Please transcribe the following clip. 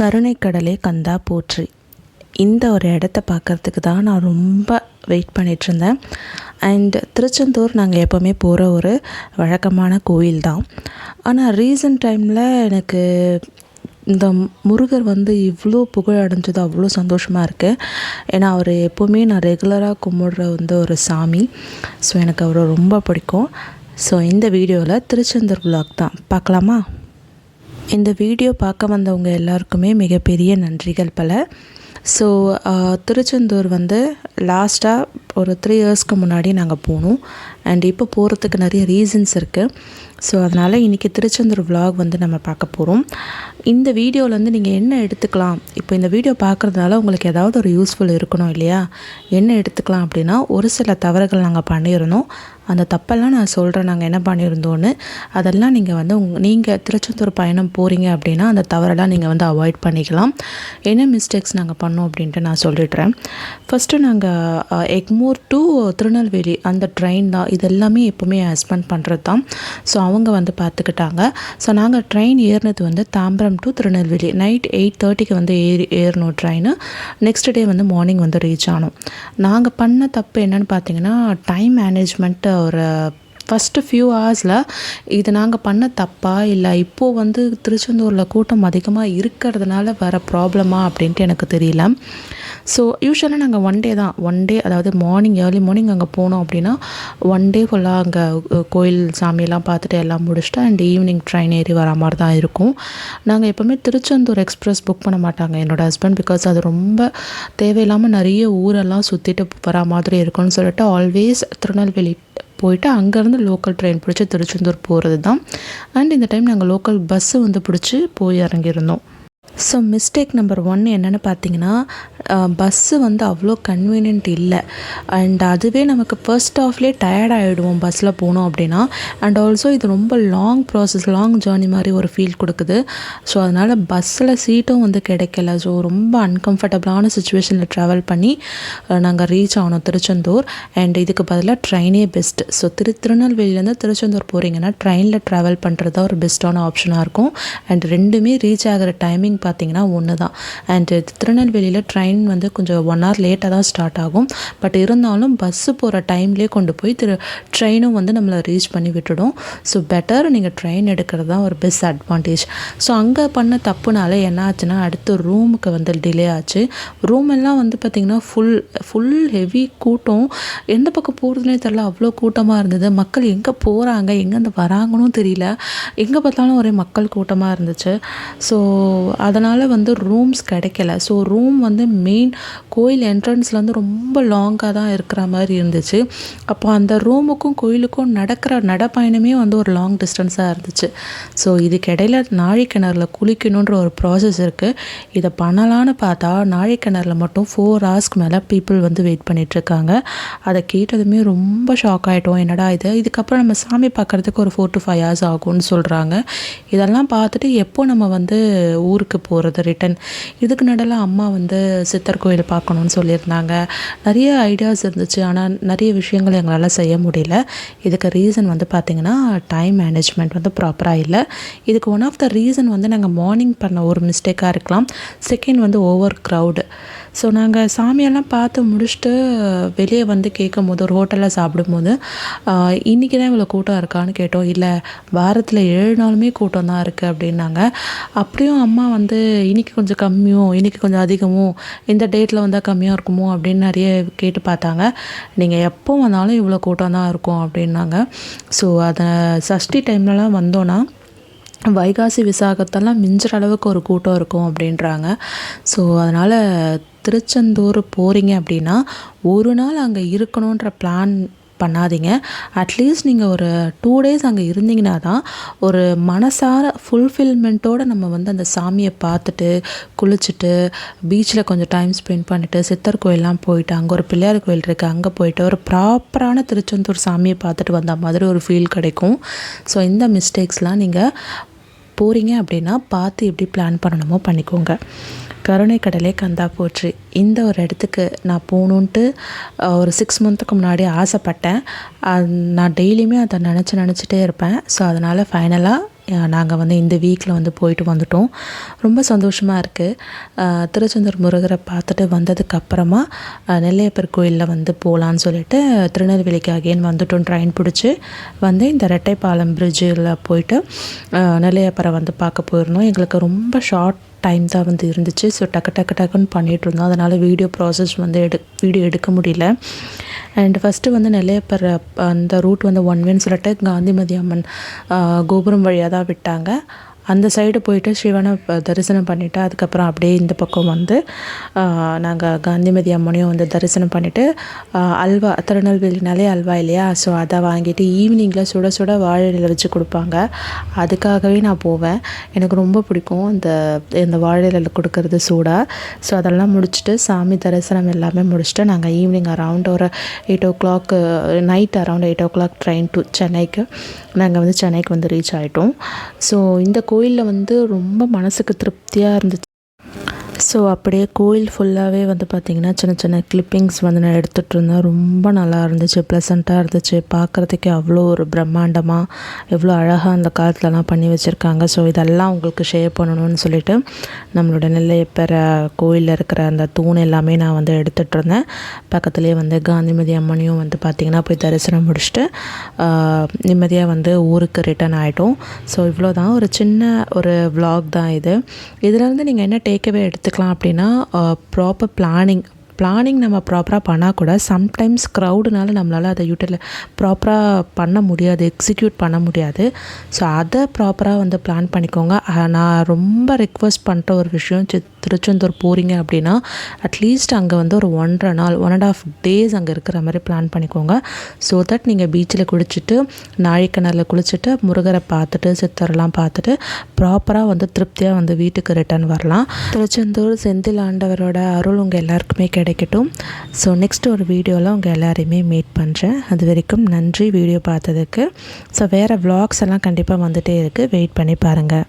கருணை கடலே கந்தா போற்றி. இந்த ஒரு இடத்த பார்க்குறதுக்கு தான் நான் ரொம்ப வெயிட் பண்ணிகிட்ருந்தேன் அண்ட் திருச்செந்தூர் நாங்கள் எப்போவுமே போகிற ஒரு வழக்கமான கோயில் தான். ஆனால் ரீசன்ட் டைமில் எனக்கு இந்த முருகர் வந்து இவ்வளோ புகழ் அடைஞ்சது அவ்வளோ சந்தோஷமாக இருக்குது ஏன்னா அவர் எப்போவுமே நான் ரெகுலராக கும்பிடுற வந்து ஒரு சாமி. ஸோ எனக்கு அவரை ரொம்ப பிடிக்கும். ஸோ இந்த வீடியோவில் திருச்செந்தூர் விலாக் தான். பார்க்கலாமா? இந்த வீடியோ பார்க்க வந்தவங்க எல்லாருக்குமே மிகப்பெரிய நன்றிகள் பல. ஸோ திருச்செந்தூர் வந்து லாஸ்ட்டாக ஒரு த்ரீ இயர்ஸ்க்கு முன்னாடி நாங்கள் போனோம். அண்ட் இப்போ போகிறதுக்கு நிறைய ரீசன்ஸ் இருக்குது ஸோ அதனால் இன்றைக்கி திருச்செந்தூர் விலாக் வந்து நம்ம பார்க்க போகிறோம் இந்த வீடியோவிலேருந்து நீங்கள் என்ன எடுத்துக்கலாம்? இப்போ இந்த வீடியோ பார்க்குறதுனால உங்களுக்கு ஏதாவது ஒரு யூஸ்ஃபுல் இருக்கணும் இல்லையா? என்ன எடுத்துக்கலாம் அப்படின்னா ஒரு சில தவறுகள் நாங்கள் பண்ணியிருந்தோம். அந்த தப்பெல்லாம் நான் சொல்கிறேன் நாங்கள் என்ன பண்ணியிருந்தோன்னு அதெல்லாம் நீங்கள் வந்து உங் நீங்கள் திருச்செந்தூர் பயணம் போகிறீங்க அப்படின்னா அந்த தவறெல்லாம் நீங்கள் வந்து அவாய்ட் பண்ணிக்கலாம். என்ன மிஸ்டேக்ஸ் நாங்கள் பண்ணோம் அப்படின்ட்டு நான் சொல்லிடுறேன். ஃபஸ்ட்டு நாங்கள் எக்மோர் டு திருநெல்வேலி அந்த ட்ரெயின் தான். இது எல்லாமே எப்போவுமே என் ஹஸ்பண்ட் பண்ணுறது தான். ஸோ அவங்க வந்து பார்த்துக்கிட்டாங்க ஸோ நாங்கள் ட்ரெயின் ஏறினது வந்து Tambaram to Tirunelveli. Night eight தேர்ட்டிக்கு வந்து ஏறி ஏறணும் ட்ரெயின் நெக்ஸ்ட் டே வந்து மார்னிங் வந்து ரீச் ஆனோம். நாங்கள் பண்ண தப்பு என்னன்னு பார்த்தீங்கன்னா டைம் மேனேஜ்மெண்ட்டு ஒரு ஃபஸ்ட்டு ஃபியூ ஹவர்ஸில் இது நாங்கள் பண்ண தப்பா இல்லை இப்போது வந்து திருச்செந்தூரில் கூட்டம் அதிகமாக இருக்கிறதுனால வர ப்ராப்ளமா அப்படின்ட்டு எனக்கு தெரியல. ஸோ யூஸ்வலாக நாங்கள் ஒன் டே தான். ஒன் டே அதாவது மார்னிங் ஏர்லி மார்னிங் அங்கே போனோம் அப்படின்னா ஒன் டே ஃபுல்லாக அங்கே கோயில் சாமியெல்லாம் பார்த்துட்டு எல்லாம் முடிச்சுட்டு அண்ட் ஈவினிங் ட்ரெயின் ஏறி வர மாதிரி தான் இருக்கும். நாங்கள் எப்போவுமே திருச்செந்தூர் எக்ஸ்பிரஸ் புக் பண்ண மாட்டாங்க. என்னோடய ஹஸ்பண்ட் பிகாஸ் அது ரொம்ப தேவையில்லாமல் நிறைய ஊரெல்லாம் சுற்றிட்டு வர மாதிரி இருக்கும்னு சொல்லிட்டு ஆல்வேஸ் திருநெல்வேலி போயிட்டு அங்கேருந்து லோக்கல் ட்ரெயின் பிடிச்சி திருச்செந்தூர் போகிறது தான் அண்ட் இந்த டைம் நாங்கள் லோக்கல் பஸ்ஸு வந்து பிடிச்சி போய் இறங்கியிருந்தோம். ஸோ மிஸ்டேக் நம்பர் ஒன் என்னென்னு பார்த்தீங்கன்னா பஸ்ஸு வந்து அவ்வளோ கன்வீனியன்ட் இல்லை. அண்ட் அதுவே நமக்கு ஃபர்ஸ்ட் ஆஃப்லேயே டயர்ட் ஆகிடுவோம் பஸ்ஸில் போனோம் அப்படின்னா. அண்ட் ஆல்சோ இது ரொம்ப லாங் ப்ராசஸ் லாங் ஜேர்னி மாதிரி ஒரு ஃபீல் கொடுக்குது. ஸோ அதனால் பஸ்ஸில் சீட்டும் வந்து கிடைக்கல. ஸோ ரொம்ப அன்கம்ஃபர்டபுளான சுச்சுவேஷனில் ட்ராவல் பண்ணி நாங்கள் ரீச் ஆனோம் திருச்செந்தூர். அண்ட் இதுக்கு பதிலாக ட்ரெயினே பெஸ்ட்டு ஸோ திரு திருநெல்வேலியிலேருந்து திருச்செந்தூர் போகிறீங்கன்னா ட்ரெயினில் ட்ராவல் பண்ணுறது தான் ஒரு பெஸ்ட்டான ஆப்ஷனாக இருக்கும். அண்ட் ரெண்டுமே ரீச் ஆகிற டைமிங் பார்த்தீங்கன்னா ஒன்று தான். அண்டு திருநெல்வேலியில் ட்ரெயின் வந்து கொஞ்சம் ஒன் ஹவர் லேட்டாக தான் ஸ்டார்ட் ஆகும். பட் இருந்தாலும் பஸ்ஸு போகிற டைம்லேயே கொண்டு போய் திரு ட்ரெயினும் வந்து நம்மளை ரீச் பண்ணி விட்டுடும். ஸோ பெட்டர் நீங்கள் ட்ரெயின் எடுக்கிறது தான் ஒரு பெஸ்ட் அட்வான்டேஜ் ஸோ அங்கே பண்ண தப்புனால என்ன ஆச்சுன்னா அடுத்து ரூமுக்கு வந்து டிலே ஆச்சு. ரூம் எல்லாம் வந்து பார்த்திங்கன்னா ஃபுல் ஃபுல் ஹெவி கூட்டம். எந்த பக்கம் போகிறதுனே தெரில அவ்வளோ கூட்டமாக இருந்தது. மக்கள் எங்கே போகிறாங்க எங்கேருந்து வராங்கன்னு தெரியல. எங்கே பார்த்தாலும் ஒரே மக்கள் கூட்டமாக இருந்துச்சு. ஸோ அதனால் வந்து ரூம்ஸ் கிடைக்கல. ஸோ ரூம் வந்து மெயின் கோயில் என்ட்ரன்ஸ்லேருந்து ரொம்ப லாங்காக தான் இருக்கிற மாதிரி இருந்துச்சு. அப்போ அந்த ரூமுக்கும் கோயிலுக்கும் நடக்கிற நடைப்பயணமே வந்து ஒரு லாங் டிஸ்டன்ஸாக இருந்துச்சு. ஸோ இதுக்கிடையில் நாழிக்கிணறுல குளிக்கணுன்ற ஒரு ப்ராசஸ் இருக்குது இதை பண்ணலான்னு பார்த்தா நாழிக்கிணறுல மட்டும் ஃபோர் ஹவர்ஸ்க்கு மேலே பீப்புள் வந்து வெயிட் பண்ணிகிட்ருக்காங்க அதை கேட்டதுமே ரொம்ப ஷாக் ஆகிட்டோம் என்னடா இது? இதுக்கப்புறம் நம்ம சாமி பார்க்குறதுக்கு ஒரு ஃபோர் டு ஃபைவ் ஹவர்ஸ் ஆகும்னு சொல்கிறாங்க இதெல்லாம் பார்த்துட்டு எப்போ நம்ம வந்து ஊருக்கு போகிறது ரிட்டன் இதுக்கு நடுவில் அம்மா வந்து சித்தர் கோயில் பார்க்கணுன்னு சொல்லியிருந்தாங்க. நிறைய ஐடியாஸ் இருந்துச்சு. ஆனால் நிறைய விஷயங்கள் எங்களால் செய்ய முடியல. இதுக்கு ரீசன் வந்து பார்த்திங்கன்னா டைம் மேனேஜ்மெண்ட் வந்து ப்ராப்பராக இல்லை. இதுக்கு ஒன் ஆஃப் த ரீசன் வந்து நாங்கள் மார்னிங் பண்ண ஒரு மிஸ்டேக்காக இருக்கலாம். செகண்ட் வந்து ஓவர் க்ரௌடு ஸோ நாங்கள் சாமியெல்லாம் பார்த்து முடிச்சுட்டு வெளியே வந்து கேட்கும் போது ஒரு ஹோட்டலில் சாப்பிடும்போது இன்றைக்கி தான் இவ்வளோ கூட்டம் இருக்கான்னு கேட்டோம். இல்லை வாரத்தில் ஏழு நாளுமே கூட்டம் தான் இருக்குது அப்படின்னாங்க. அப்படியும் அம்மா வந்து இன்னைக்கு கொஞ்சம் கம்மியும் இன்னைக்கு கொஞ்சம் அதிகமும் இந்த டேட்டில் வந்தால் கம்மியாக இருக்குமோ? அப்படின்னு நிறைய கேட்டு பார்த்தாங்க. நீங்கள் எப்போ வந்தாலும் இவ்வளோ கூட்டம் தான் இருக்கும் அப்படின்னாங்க. ஸோ அதை சஷ்டி டைம்லலாம் வந்தோன்னா வைகாசி விசாகத்தெல்லாம் மிஞ்சுற அளவுக்கு ஒரு கூட்டம் இருக்கும் அப்படின்றாங்க. ஸோ அதனால் திருச்செந்தூர் போகிறீங்க அப்படின்னா ஒரு நாள் அங்கே இருக்கணுன்ற பிளான் பண்ணாதீங்க. அட்லீஸ்ட் நீங்கள் ஒரு டூ டேஸ் அங்கே இருந்தீங்கன்னா தான் ஒரு மனசார ஃபுல்ஃபில்மெண்ட்டோடு நம்ம வந்து அந்த சாமியை பார்த்துட்டு குளிச்சுட்டு பீச்சில் கொஞ்சம் டைம் ஸ்பெண்ட் பண்ணிவிட்டு சித்தர் கோயிலெலாம் போயிட்டு அங்கே ஒரு பிள்ளையார் கோயில் இருக்குது அங்கே போயிட்டு ஒரு ப்ராப்பரான திருச்செந்தூர் சாமியை பார்த்துட்டு வந்த மாதிரி ஒரு ஃபீல் கிடைக்கும். ஸோ இந்த மிஸ்டேக்ஸ்லாம் நீங்கள் போகிறீங்க அப்படின்னா பார்த்து எப்படி பிளான் பண்ணணுமோ பண்ணிக்கோங்க. கருணை கடலே கந்தா போச்சு இந்த ஒரு இடத்துக்கு நான் போகணுன்ட்டு ஒரு சிக்ஸ் மந்த்துக்கு முன்னாடி ஆசைப்பட்டேன். நான் டெய்லியுமே அதை நினச்சி நினச்சிட்டே இருப்பேன். ஸோ அதனால் ஃபைனலாக நாங்கள் வந்து இந்த வீக்கில் வந்து போயிட்டு வந்துட்டோம். ரொம்ப சந்தோஷமாக இருக்குது திருச்செந்தூர் முருகரை பார்த்துட்டு வந்ததுக்கப்புறமா நெல்லையப்பர் கோயிலில் வந்து போகலான்னு சொல்லிட்டு திருநெல்வேலிக்கு அகெயின் வந்துட்டோம் ட்ரெயின் பிடிச்சி. வந்து இந்த ரெட்டைப்பாலம் பிரிட்ஜில் போயிட்டு நெல்லையப்பரை வந்து பார்க்க போயிருந்தோம். எங்களுக்கு ரொம்ப ஷார்ட் டைம் தான் வந்து இருந்துச்சு. ஸோ டக்கு டக்கு டக்குன்னு பண்ணிகிட்டு இருந்தோம். அதனால் வீடியோ ப்ராசஸ் வந்து எடு வீடியோ எடுக்க முடியல. அண்ட் ஃபஸ்ட்டு வந்து நெல்லையப்பர் அந்த ரூட் வந்து ஒன் வேன்னு சொல்லிட்டு காந்திமதி அம்மன் கோபுரம் வழியாக தான் விட்டாங்க. அந்த சைடு போயிட்டு சிவனை தரிசனம் பண்ணிவிட்டு அதுக்கப்புறம் அப்படியே இந்த பக்கம் வந்து நாங்கள் காந்திமதி அம்மனையும் வந்து தரிசனம் பண்ணிவிட்டு அல்வா திருநெல்வேலினாலே அல்வா இல்லையா? ஸோ அதை வாங்கிட்டு ஈவினிங்கில் சுட சுட வாழை வச்சு கொடுப்பாங்க. அதுக்காகவே நான் போவேன். எனக்கு ரொம்ப பிடிக்கும் இந்த இந்த வாழை கொடுக்கறது சூடாக ஸோ அதெல்லாம் முடிச்சுட்டு சாமி தரிசனம் எல்லாமே முடிச்சுட்டு நாங்கள் ஈவினிங் அரவுண்ட் ஒரு eight o'clock night around eight o'clock train to சென்னைக்கு. நாங்கள் வந்து சென்னைக்கு வந்து ரீச் ஆகிட்டோம் ஸோ இந்த கோயிலில் வந்து ரொம்ப மனசுக்கு திருப்தியாக இருந்துச்சு. ஸோ அப்படியே கோயில் ஃபுல்லாகவே வந்து பார்த்திங்கன்னா சின்ன சின்ன கிளிப்பிங்ஸ் வந்து நான் எடுத்துகிட்டு இருந்தேன். ரொம்ப நல்லா இருந்துச்சு ப்ளசண்ட்டாக இருந்துச்சு. பார்க்குறதுக்கே அவ்வளோ ஒரு பிரம்மாண்டமாக எவ்வளோ அழகாக அந்த காலத்துலலாம் பண்ணி வச்சுருக்காங்க. ஸோ இதெல்லாம் உங்களுக்கு ஷேர் பண்ணணும்னு சொல்லிட்டு நம்மளோட நெல்லையப்பற கோயிலில் இருக்கிற அந்த தூண் எல்லாமே நான் வந்து எடுத்துகிட்டு இருந்தேன். பக்கத்துலேயே வந்து காந்திமதி அம்மனையும் வந்து பார்த்திங்கன்னா போய் தரிசனம் முடிச்சுட்டு நிம்மதியாக வந்து ஊருக்கு ரிட்டர்ன் ஆகிட்டோம் ஸோ இவ்வளோ தான் ஒரு சின்ன ஒரு வ்ளாக் தான் இது. இதில் வந்து நீங்கள் என்ன டேக்கவே எடுத்து எடுத்துக்கலாம் அப்படின்னா ப்ராப்பர் பிளானிங் பிளானிங் நம்ம ப்ராப்பராக பண்ணால் கூட சம்டைம்ஸ் க்ரௌடுனால நம்மளால் அதை யூட்டில் ப்ராப்பராக பண்ண முடியாது எக்ஸிக்யூட் பண்ண முடியாது. ஸோ அதை ப்ராப்பராக வந்து பிளான் பண்ணிக்கோங்க. நான் ரொம்ப ரெக்வஸ்ட் பண்ணுற ஒரு விஷயம் சி- திருச்செந்தூர் போகிறீங்க அப்படின்னா அட்லீஸ்ட் அங்கே வந்து ஒரு ஒன்றரை நாள் ஒன் அண்ட் ஆஃப் டேஸ் அங்கே இருக்கிற மாதிரி பிளான் பண்ணிக்கோங்க. ஸோ தட் நீங்கள் பீச்சில் குளிச்சுட்டு நாழிக்கிணறுல குளிச்சுட்டு முருகரை பார்த்துட்டு சித்தரெல்லாம் பார்த்துட்டு ப்ராப்பராக வந்து திருப்தியாக வந்து வீட்டுக்கு ரிட்டர்ன் வரலாம். திருச்செந்தூர் செந்தில் ஆண்டவரோட அருள் உங்கள் எல்லாருக்குமே கிடைக்கட்டும். ஸோ நெக்ஸ்ட் ஒரு வீடியோவில் உங்கள் எல்லாரையுமே மீட் பண்ணுறேன் அது வரைக்கும் நன்றி வீடியோ பார்த்ததுக்கு. ஸோ வேறு வ்ளாக்ஸ் எல்லாம் கண்டிப்பாக வந்துகிட்டே இருக்குது வெயிட் பண்ணி பாருங்கள்